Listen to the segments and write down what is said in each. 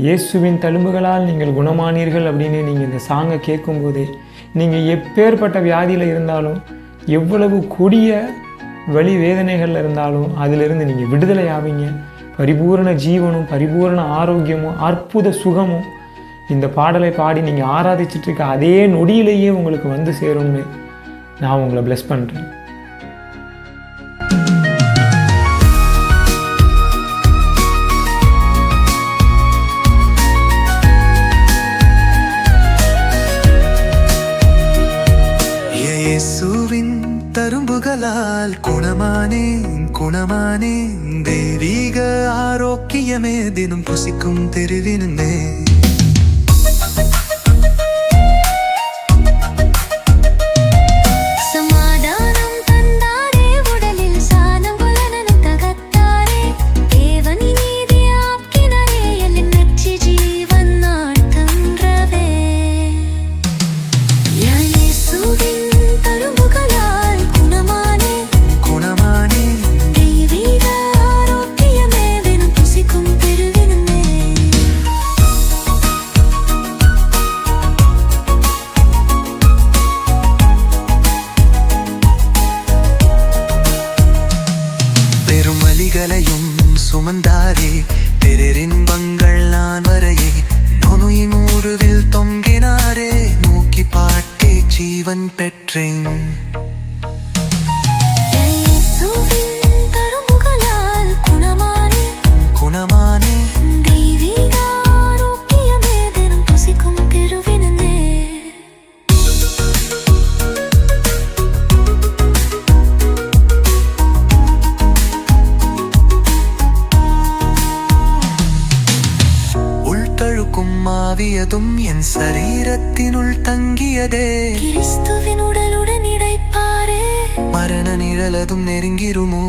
இயேசுவின் தழும்புகளால் நீங்கள் குணமானீர்கள் அப்படின்னு நீங்கள் இந்த சாங்கை கேட்கும்போதே நீங்கள் எப்பேற்பட்ட வியாதியில் இருந்தாலும் எவ்வளவு கொடிய வழி வேதனைகளில் இருந்தாலும் அதிலிருந்து நீங்கள் விடுதலை ஆவீங்க. பரிபூரண ஜீவனும் பரிபூரண ஆரோக்கியமும் அற்புத சுகமும் இந்த பாடலை பாடி நீங்கள் ஆராதிச்சிட்டு இருக்க அதே நொடியிலேயே உங்களுக்கு வந்து சேரும்னு நான் உங்களை ப்ளெஸ் பண்ணுறேன் இயேசுவின் தரும்புகளால் குணமானேன் குணமானேன். தெய்வீக ஆரோக்கியமே தினம் புசிக்கும் தெருவினுமே. சுமந்தாரே பெரின்பங்கள் நான் வரையே. நொனுயின் உருவில் தொங்கினாரே. நோக்கி பாட்டே உள்தழுக்கும் மாவியதும் என் சரீரத்தினுள் தங்கியதே. கிறிஸ்துவின் உடலுடன் இடைப்பாரே மரண நிழலதும் நெருங்கிருமோ?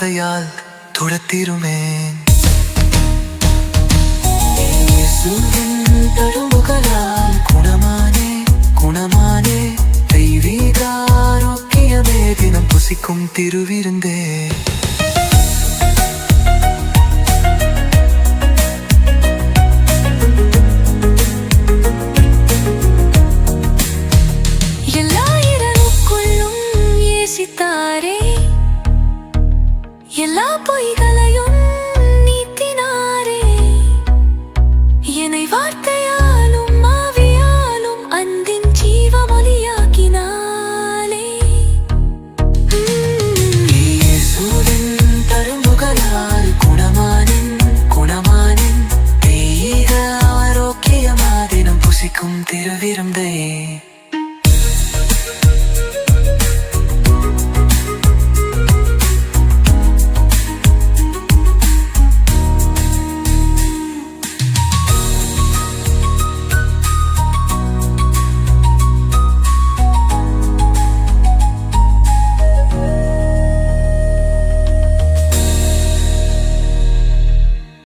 வார்த்தையால் துரத்திருமேன் தழும்புகளால் குணமானே குணமானே தெய்வீக ஆரோக்கியமே தினம் புசிக்கும் திருவிருந்தே. பொய்களையும் நீக்கினாரே என்னை வார்த்தையாலும் மாவியாலும் அன்பின் ஜீவமொழியாக்கினாலே தரும்புகளால் குணமானன் குணமானன் தெய்வ ஆரோக்கியமாதினம் புசிக்கும் திருவிருந்தை